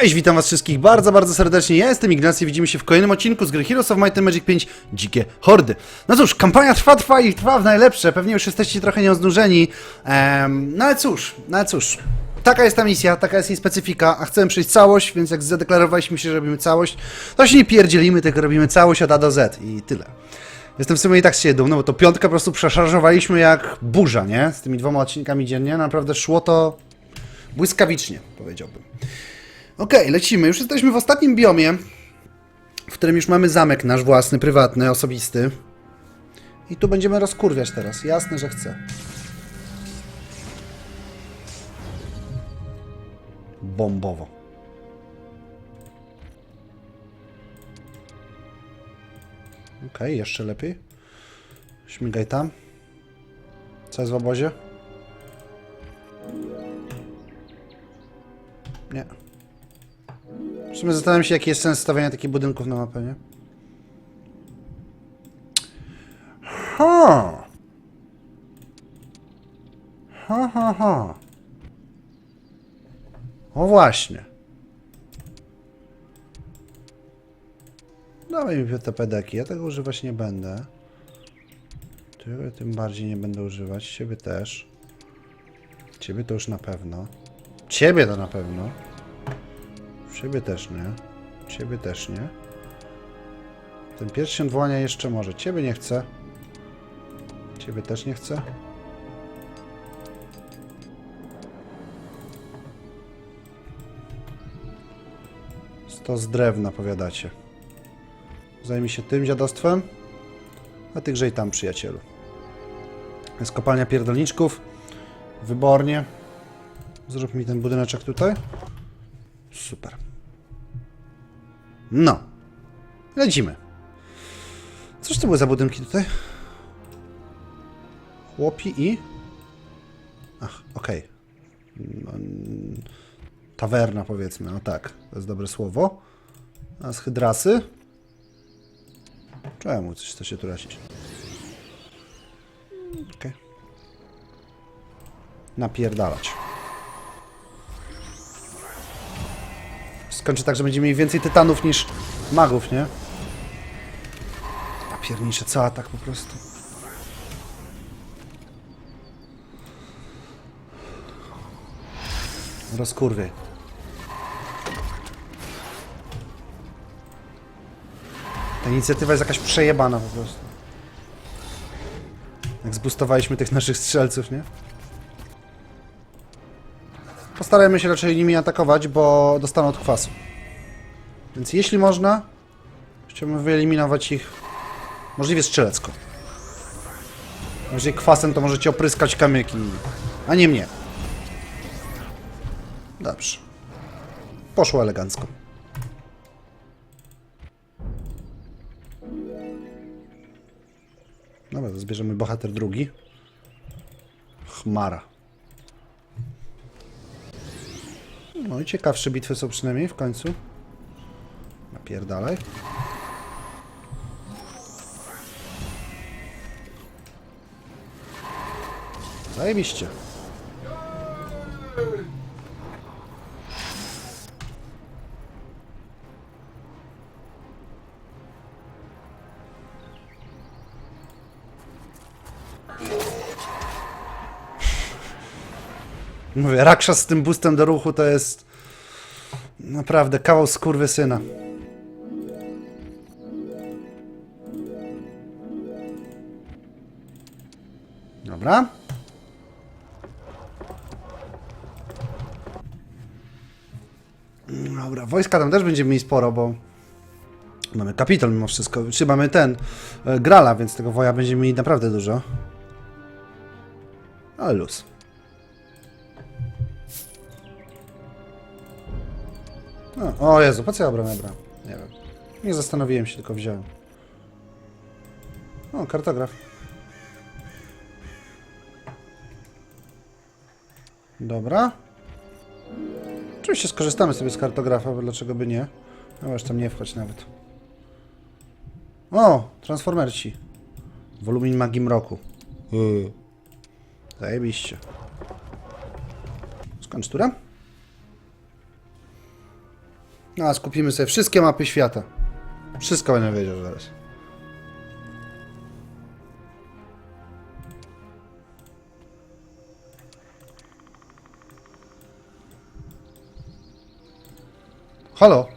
Cześć, witam was wszystkich bardzo, bardzo serdecznie. Ja jestem Ignacy, widzimy się w kolejnym odcinku z gry Heroes of Might and Magic 5 Dzikie Hordy. No cóż, kampania trwa, trwa i trwa w najlepsze. Pewnie już jesteście trochę nią znużeni. Ehm, no ale cóż, no ale cóż. Taka jest ta misja, taka jest jej specyfika, a chcemy przejść całość, więc jak zadeklarowaliśmy się, że robimy całość, to się nie pierdzielimy, tylko robimy całość od A do Z i tyle. Jestem w sumie i tak siebie dumny, bo to piątkę po prostu przeszarżowaliśmy jak burza, nie? Z tymi dwoma odcinkami dziennie. Naprawdę szło to błyskawicznie, powiedziałbym. Okej, lecimy. Już jesteśmy w ostatnim biomie, w którym już mamy zamek nasz własny, prywatny, osobisty. I tu będziemy rozkurwiać teraz. Jasne, że chcę. Bombowo. Okej, jeszcze lepiej. Śmigaj tam. Co jest w obozie? Nie. Sumie zastanawiam się, jaki jest sens stawiania takich budynków na mapę, nie? Ha! Ha, ha, ha. O właśnie. Dawaj mi te pedeki, ja tego używać nie będę. Tego tym bardziej nie będę używać, ciebie też. Ciebie to już na pewno. Ciebie to na pewno. Ciebie też nie. Ciebie też nie. Ten pierwszy się odwołania jeszcze może. Ciebie nie chcę. Ciebie też nie chcę. Sto z drewna, powiadacie. Zajmij się tym dziadostwem, a ty grzej tam, przyjacielu. Jest kopalnia pierdolniczków. Wybornie. Zrób mi ten budyneczek tutaj. Super. No. Lecimy. Cóż to były za budynki tutaj? Chłopi i... Ach, okej. No, mm, tawerna powiedzmy, no tak. To jest dobre słowo. A z hydrasy? Czemu coś chce się tu razić? Okej. Napierdalać. Skończy tak, że będziemy mieli więcej tytanów niż magów, nie? A piernicze, co atak po prostu. Rozkurwy. Ta inicjatywa jest jakaś przejebana po prostu. Jak zbustowaliśmy tych naszych strzelców, nie? Postarajmy się raczej nimi atakować, bo dostaną od kwasu. Więc jeśli można, chciałbym wyeliminować ich możliwie strzelecko. Jeżeli kwasem, to możecie opryskać kamyki, a nie mnie. Dobrze. Poszło elegancko. Dobra, zbierzemy bohater drugi. Chmara. No i ciekawsze bitwy są przynajmniej w końcu. Napierdalaj. Zajebiście. Mówię, Rakshas z tym boostem do ruchu to jest naprawdę kawał skurwy syna. Dobra. Dobra, wojska tam też będziemy mieli sporo, bo mamy kapitol mimo wszystko, czy mamy ten, e, Grala, więc tego woja będziemy mieli naprawdę dużo. Ale luz. O Jezu, po co ja brałem? Nie wiem. Nie zastanowiłem się, tylko wziąłem. O, kartograf. Dobra. Oczywiście skorzystamy sobie z kartografa, bo dlaczego by nie? No już tam nie wchodź nawet. O, transformerci. Wolumin magii mroku. Yy. Zajebiście. Skończ turę? No, a skupimy sobie wszystkie mapy świata. Wszystko będę wiedział zaraz. Halo?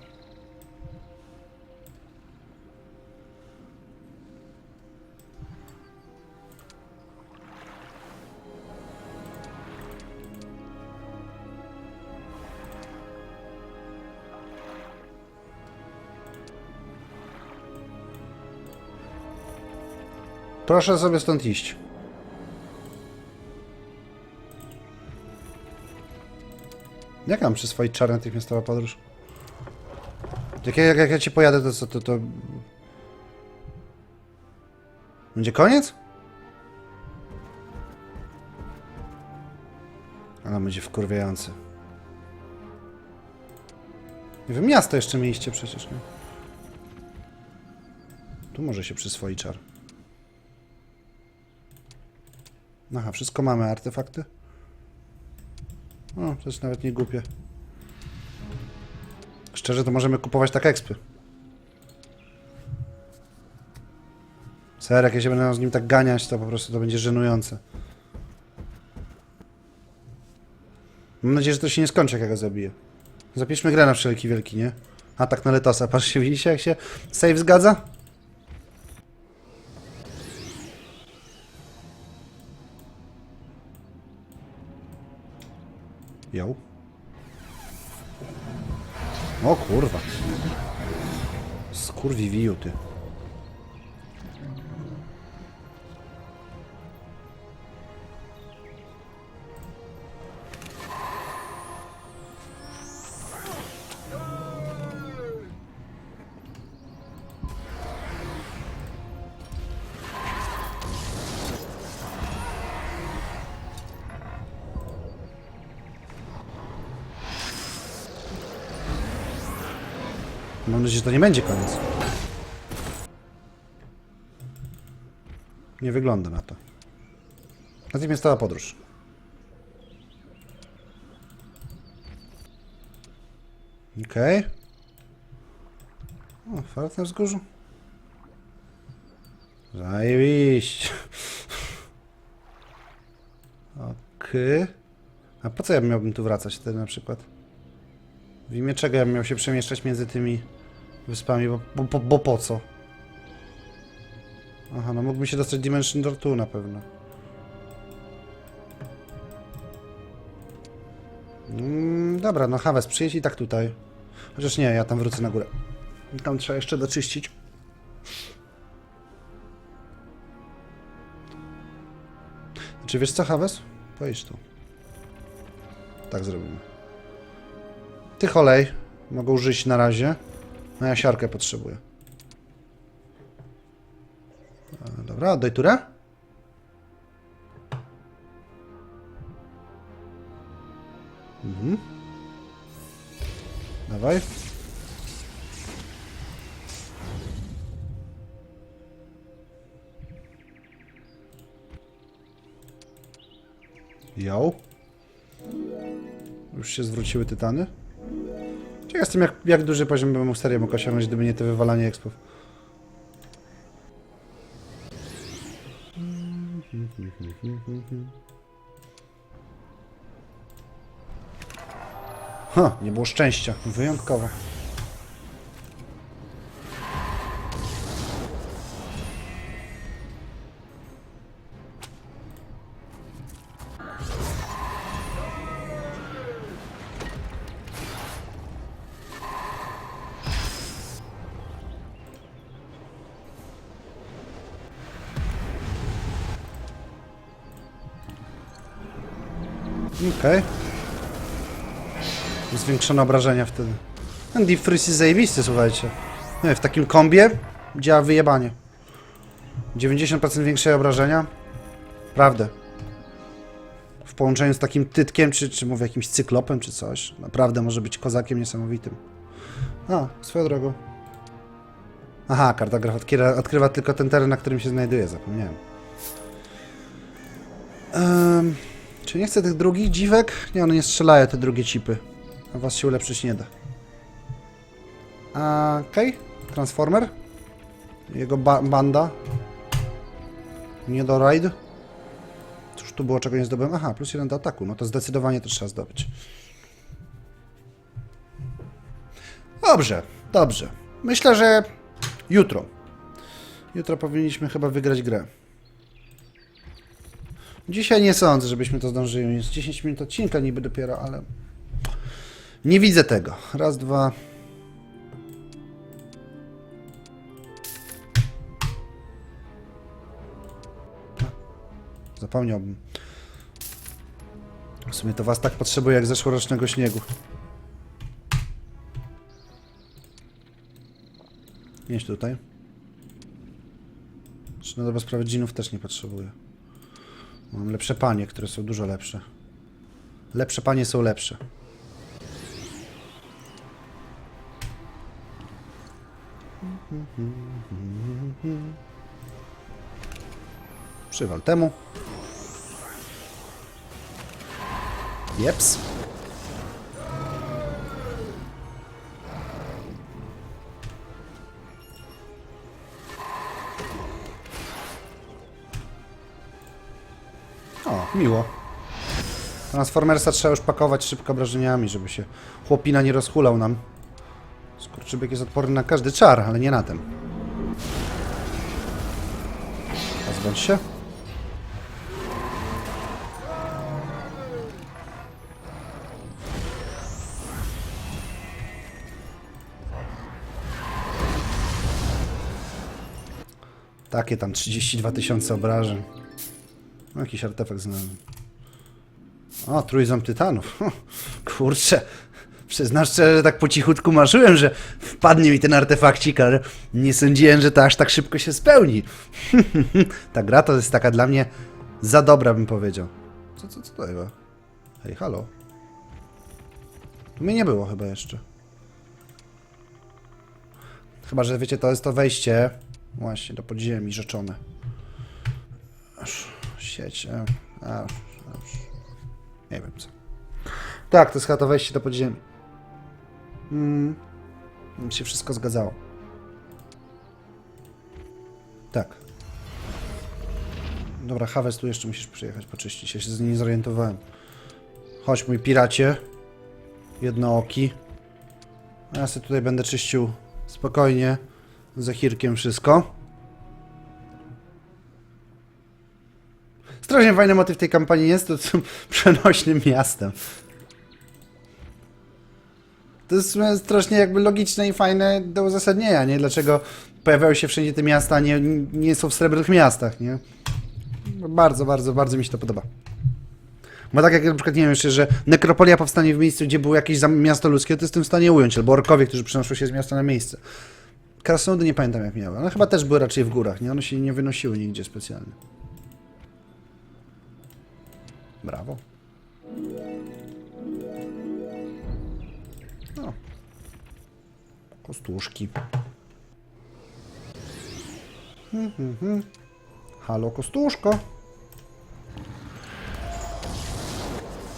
Proszę sobie stąd iść. Jak mam przyswoić czar natychmiastowa podróż? Jak ja, jak, ja ci pojadę, to co, to, to... Będzie koniec? Ale będzie wkurwiający. Nie wiem, miasto jeszcze mieliście przecież, nie? Tu może się przyswoi czar. Aha, wszystko mamy, artefakty? O, to jest nawet nie głupie. Szczerze, to możemy kupować tak ekspy. Ser, jak ja się będę z nim tak ganiać, to po prostu to będzie żenujące. Mam nadzieję, że to się nie skończy, jak ja go zabiję. Zapiszmy grę na wszelki wielki, nie? Atak na Letosa. Patrzcie, widzicie, jak się save zgadza? Ją. O kurwa. Skurwi wiju, ty. Nadzieję, że to nie będzie koniec. Nie wygląda na to. Natychmiastowa podróż. Okej. O, fart na wzgórzu. Zajebiście. Okej. A po co ja miałbym tu wracać wtedy na przykład? W imię czego ja bym miał się przemieszczać między tymi wyspami? Bo, bo, bo, bo po co? Aha, no mógłbym się dostać Dimension Door tu na pewno. Mm, dobra, no Hawes, przyjedź i tak tutaj. Chociaż nie, ja tam wrócę na górę. Tam trzeba jeszcze doczyścić. Czy wiesz co, Hawes? Pojedź tu. Tak zrobimy. Tych olej mogą żyć na razie. No ja siarkę potrzebuję. E, Dobra, oddaj turę. Mhm. Dawaj. Ją. Już się zwróciły tytany. Ciekaw jestem, jak, jak duży poziom bym serię mógł osiągnąć, gdyby nie te wywalanie expów. Ha, nie było szczęścia. Wyjątkowe. Okej. Zwiększone obrażenia wtedy. Ten Deep Freeze jest zajebisty, słuchajcie. Nie, w takim kombie działa wyjebanie. 90% większe obrażenia. Prawdę. W połączeniu z takim tytkiem, czy, czy mówię jakimś cyklopem, czy coś. Naprawdę może być kozakiem niesamowitym. A, swoją drogą. Aha, kartograf odkrywa, odkrywa tylko ten teren, na którym się znajduje, zapomniałem. Ehm, czy nie chcę tych drugich dziwek? Nie, one nie strzelają, te drugie cipy. A was się ulepszyć nie da. Okej, Transformer. Jego ba banda. Nie do raid. Cóż tu było, czego nie zdobyłem? Aha, plus jeden do ataku. No to zdecydowanie to trzeba zdobyć. Dobrze, dobrze. Myślę, że jutro. Jutro powinniśmy chyba wygrać grę. Dzisiaj nie sądzę, żebyśmy to zdążyli. Jest 10 minut odcinka niby dopiero, ale nie widzę tego. Raz, dwa. Zapomniałbym. W sumie to was tak potrzebuję jak zeszłorocznego śniegu. Nieś tutaj. Czy na dobrą sprawę dżinów też nie potrzebuję. Mam lepsze panie, które są dużo lepsze. Lepsze panie są lepsze. Przywal temu. Jeps. Miło. Transformersa trzeba już pakować szybko obrażeniami, żeby się chłopina nie rozhulał nam. Skurczybyk jest odporny na każdy czar, ale nie na ten. Pozbądź się. Takie tam 32 tysiące obrażeń. No, jakiś artefakt znalazłem. O, trójząb tytanów. Kurczę. Przyznasz szczerze, że tak po cichutku marzyłem, że wpadnie mi ten artefakcik, ale nie sądziłem, że to aż tak szybko się spełni. Ta gra to jest taka dla mnie za dobra, bym powiedział. Co, co, co chyba? Hej, halo. Mnie nie było chyba jeszcze. Chyba, że wiecie, to jest to wejście właśnie do podziemi rzeczone. Aż, sieć, e, a, aż, nie wiem co. Tak, to jest chyba to wejście do podziemi. Mm, mi się wszystko zgadzało. Tak. Dobra, Hawes, tu jeszcze musisz przyjechać, poczyścić. Ja się z nim nie zorientowałem. Chodź, mój piracie. Jednooki. A Ja sobie tutaj będę czyścił spokojnie. Za chirkiem wszystko. Strasznie fajny motyw tej kampanii jest, to tym przenośnym miastem. To jest strasznie jakby logiczne i fajne do uzasadnienia, nie? Dlaczego pojawiają się wszędzie te miasta, nie, nie są w srebrnych miastach, nie? Bardzo, bardzo, bardzo mi się to podoba. Bo tak jak na przykład, nie wiem jeszcze, że nekropolia powstanie w miejscu, gdzie było jakieś miasto ludzkie, to jestem w stanie ująć, albo orkowie, którzy przenoszą się z miasta na miejsce. Krasnoludy nie pamiętam jak miały, one chyba też były raczej w górach, nie? One się nie wynosiły nigdzie specjalnie. Brawo. No. Kostuszki. Hmm, hmm, hmm. Halo, kostuszko.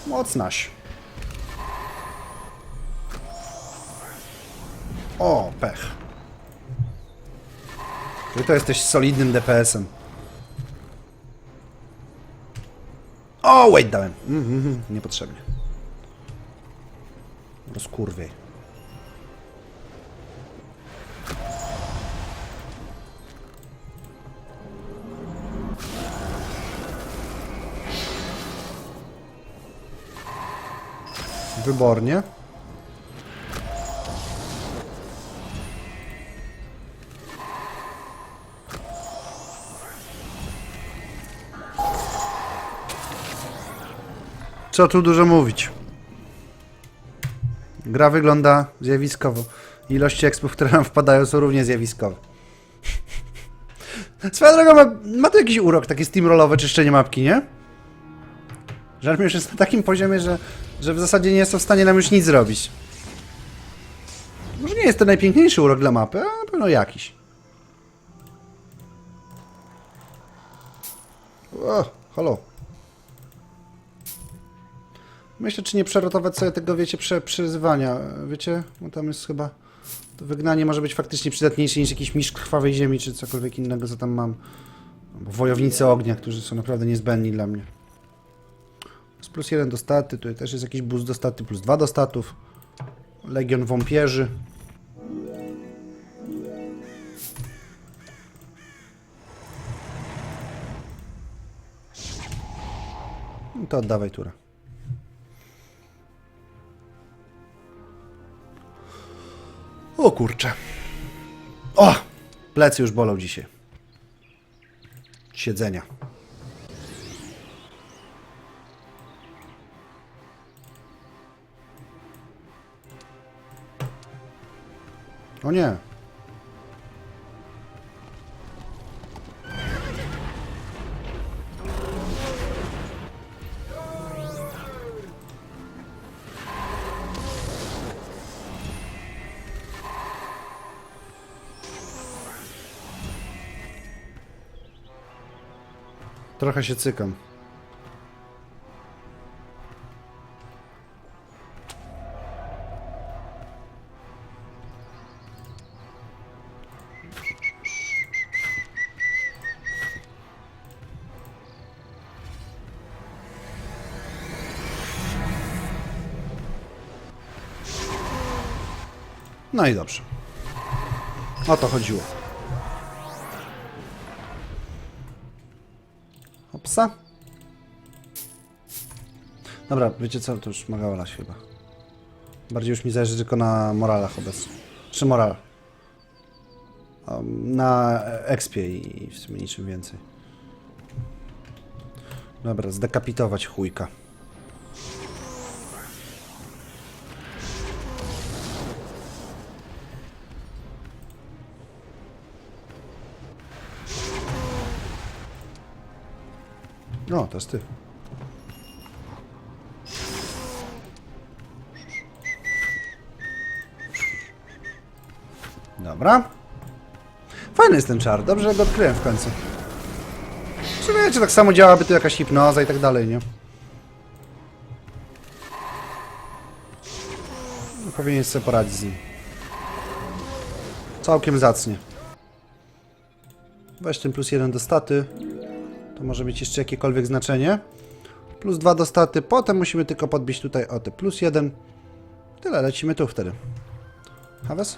Mocnaś. O, pech. Ty to jesteś solidnym DPS-em. O, wait, dałem. Mhm, mhm, niepotrzebnie. Wybornie. Co tu dużo mówić. Gra wygląda zjawiskowo. Ilości expów, które nam wpadają, są równie zjawiskowe. Swoją drogą, ma, ma to jakiś urok, takie steamrollowe czyszczenie mapki, nie? Mi już jest na takim poziomie, że, że w zasadzie nie jest w stanie nam już nic zrobić. Może nie jest to najpiękniejszy urok dla mapy, ale na pewno jakiś. O, halo. Myślę, czy nie przerotować sobie tego, wiecie, prze, przyzywania. Wiecie, bo tam jest chyba To wygnanie może być faktycznie przydatniejsze niż jakiś mistrz krwawej ziemi, czy cokolwiek innego, co tam mam. Albo wojownicy ognia, którzy są naprawdę niezbędni dla mnie. Jest plus jeden do staty, tutaj też jest jakiś boost do staty, plus dwa do statów. Legion wąpierzy. No to oddawaj turę. O kurczę. O! Plecy już bolą dzisiaj. Siedzenia. O nie. Trochę się cykam. No i dobrze. O to chodziło. Dobra, wiecie co, to już mogę olać chyba. Bardziej już mi zależy tylko na moralach obecnie. Czy moral? Na expie i w sumie niczym więcej. Dobra, zdekapitować chujka. To ty. Dobra. Fajny jest ten czar, dobrze go odkryłem w końcu. Czy wiecie, tak samo działa, by tu jakaś hipnoza i tak dalej, nie? No, Powinien sobie poradzić z nim. Całkiem zacnie. Weź ten plus jeden do staty. To może mieć jeszcze jakiekolwiek znaczenie. Plus 2 do staty. Potem musimy tylko podbić tutaj o te plus 1. Tyle, lecimy tu wtedy. Hawes?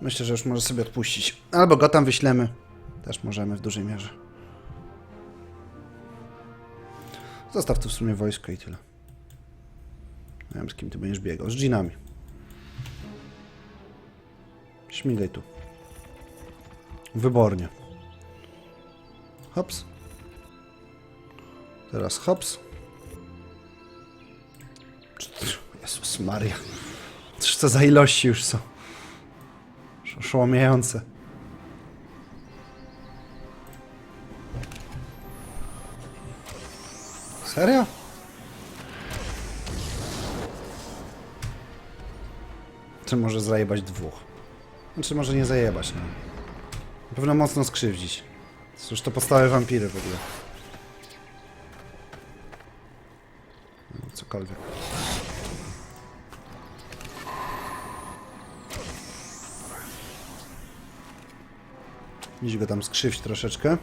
Myślę, że już może sobie odpuścić. Albo go tam wyślemy. Też możemy w dużej mierze. Zostaw tu w sumie wojsko i tyle. Nie wiem, z kim ty będziesz biegał. Z dżinami. Śmigaj tu. Wybornie. Hops. Teraz hops. Jezus Maria. Cóż to za ilości już są. Oszałamiające. Serio? Czy może zajebać dwóch? Znaczy może nie zajebać, no. Na pewno mocno skrzywdzić. Cóż to podstawowe wampiry w ogóle. Cokolwiek. Idź go tam skrzywć troszeczkę.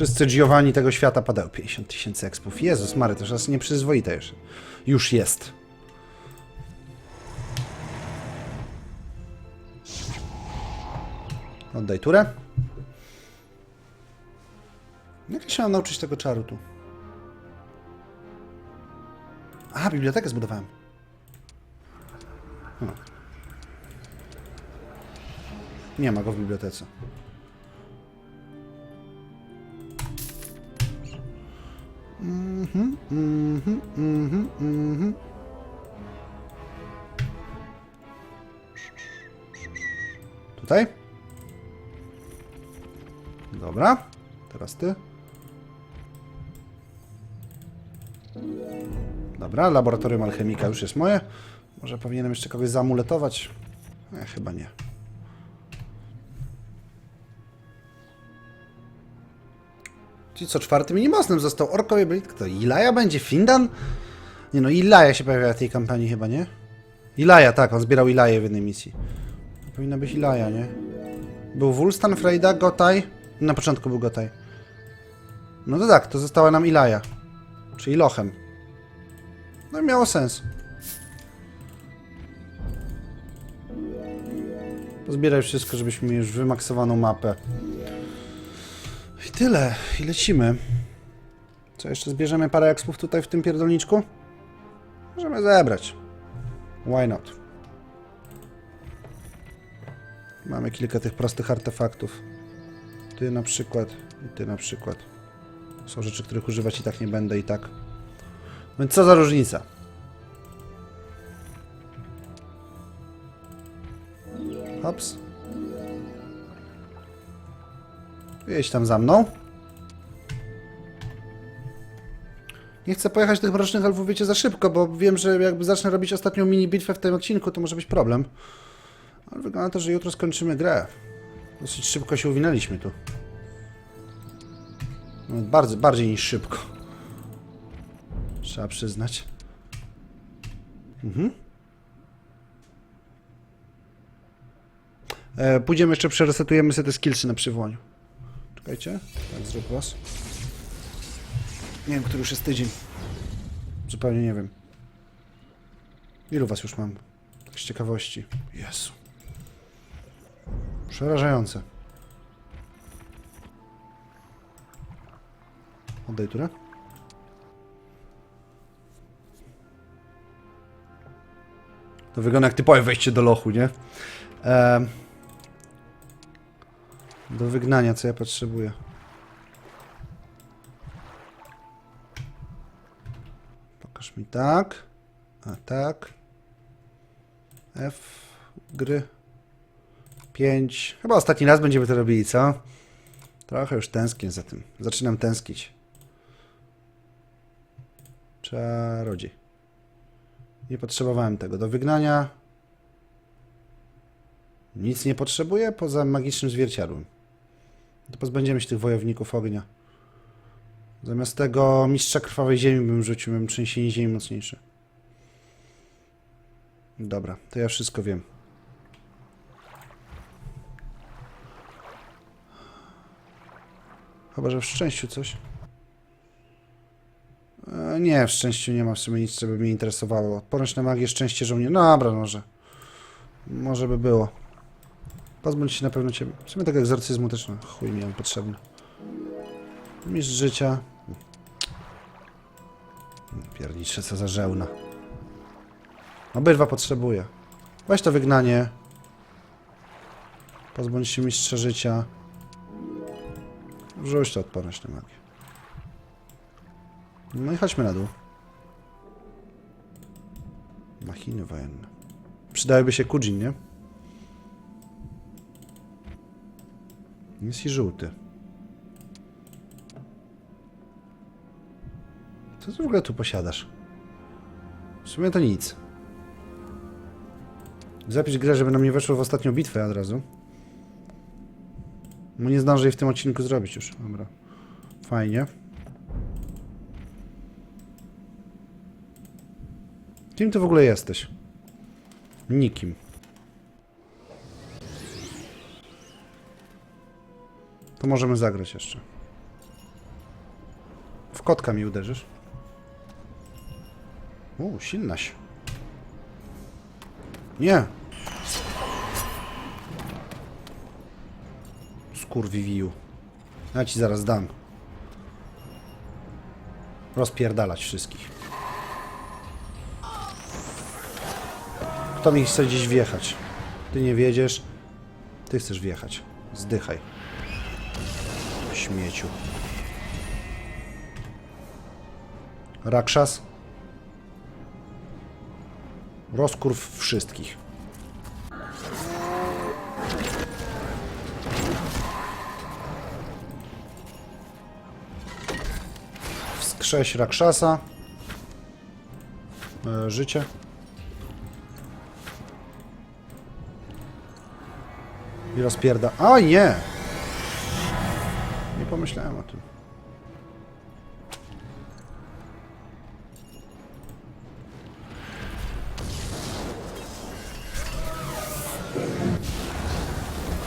Wszyscy Giovanni tego świata padają. 50 tysięcy expów. Jezus Mary, to raz nieprzyzwoite już. Już jest. Oddaj turę. Jak ja się mam nauczyć tego czaru tu? Aha, bibliotekę zbudowałem. O. Nie ma go w bibliotece. Mhm, mhm, mhm. Tutaj? Dobra. Teraz ty. Dobra, laboratorium alchemika już jest moje. Może powinienem jeszcze kogoś zamuletować? E, chyba nie. Co, czwartym minimosnem został Orkowie byli... Kto? Ilaja będzie? Findan? Nie no, Ilaja się pojawia w tej kampanii chyba, nie? Ilaja, tak, on zbierał Ilaję w jednej misji. To powinna być Ilaja, nie? Był Wulstan, Freyda, Gotaj. Na początku był Gotaj. No to tak, to została nam Ilaja. Czyli Lochem. No i miało sens. Pozbieraj wszystko, żebyśmy mieli już wymaksowaną mapę. Tyle. I lecimy. Co, jeszcze zbierzemy parę ekspów tutaj w tym pierdolniczku? Możemy zebrać. Why not? Mamy kilka tych prostych artefaktów. Ty na przykład i ty na przykład. Są rzeczy, których używać i tak nie będę i tak. Więc co za różnica? Hops. Jedź tam za mną. Nie chcę pojechać tych mrocznych elfów, wiecie, za szybko, bo wiem, że jakby zacznę robić ostatnią mini bitwę w tym odcinku, to może być problem. Ale wygląda na to, że jutro skończymy grę. Dosyć szybko się uwinęliśmy tu. Nawet bardzo, bardziej niż szybko. Trzeba przyznać. Mhm. E, pójdziemy jeszcze, przeresetujemy sobie te skillsy na przywołaniu. Czekajcie. Tak, zrób raz. Nie wiem, który już jest tydzień. Zupełnie nie wiem. Ilu was już mam? Tak z ciekawości. Jezu. Przerażające. Oddaj turę. To wygląda jak typowe wejście do lochu, nie? Ehm. Do wygnania, co ja potrzebuję. Pokaż mi tak. A tak. F. Gry. 5. Chyba ostatni raz będziemy to robili, co? Trochę już tęsknię za tym. Zaczynam tęsknić. Czarodziej. Nie potrzebowałem tego. Do wygnania nic nie potrzebuję poza magicznym zwierciadłem. To pozbędziemy się tych wojowników ognia. Zamiast tego mistrza krwawej ziemi bym rzucił, bym trzęsienie ziemi mocniejsze. Dobra, to ja wszystko wiem. Chyba, że w szczęściu coś. E, nie, w szczęściu nie ma w sumie nic, co by mnie interesowało. Odporność na magię, szczęście żołnierza. No dobra, może. Może by było. Pozbądź się na pewno ciebie. W sumie tego egzorcyzmu też no, chuj mi on potrzebny. Mistrz życia. Piernicze, co za żełna. Obydwa potrzebuję. Weź to wygnanie. Pozbądź się mistrza życia. Wrzuć to odporność na magię. No i chodźmy na dół. Machiny wojenne. Przydałyby się Kujin, nie? Jest i żółty. Co ty w ogóle tu posiadasz? W sumie to nic. Zapisz grę, żeby nam nie weszło w ostatnią bitwę od razu. No nie zdążę jej w tym odcinku zrobić już. Dobra. Fajnie. Kim ty w ogóle jesteś? Nikim. To możemy zagrać jeszcze. W kotka mi uderzysz. U, silnaś. Nie. Skurwiwiju. Ja ci zaraz dam. Rozpierdalać wszystkich. Kto mi chce gdzieś wjechać? Ty nie wiedziesz. Ty chcesz wjechać. Zdychaj. Śmieciu. Rakshas. Rozkurw wszystkich. Wskrześ Rakshasa. e, życie. I rozpierda. Oj, nie! Pomyślałem o tym.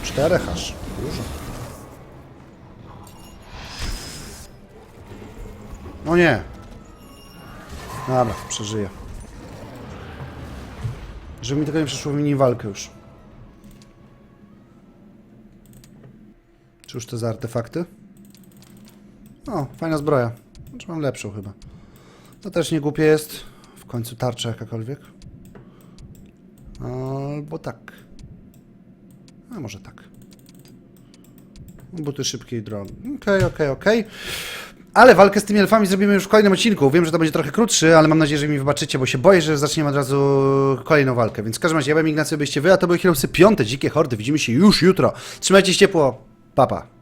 Czterech aż. Dużo. No nie. Dobra, przeżyję. Żeby mi tego nie przyszło w mini walkę już. Czy już to za artefakty? O, fajna zbroja. Znaczy mam lepszą chyba. To też nie głupie jest. W końcu tarcza jakakolwiek. Albo tak. A może tak. Buty szybkiej drogi. Okej, okej, okej. Ale walkę z tymi elfami zrobimy już w kolejnym odcinku. Wiem, że to będzie trochę krótszy, ale mam nadzieję, że mi wybaczycie, bo się boję, że zaczniemy od razu kolejną walkę. Więc w każdym razie, ja byłem Ignacy, byście wy, a to były Heroesy piąte, Dzikie Hordy. Widzimy się już jutro. Trzymajcie się ciepło. Papa. Pa.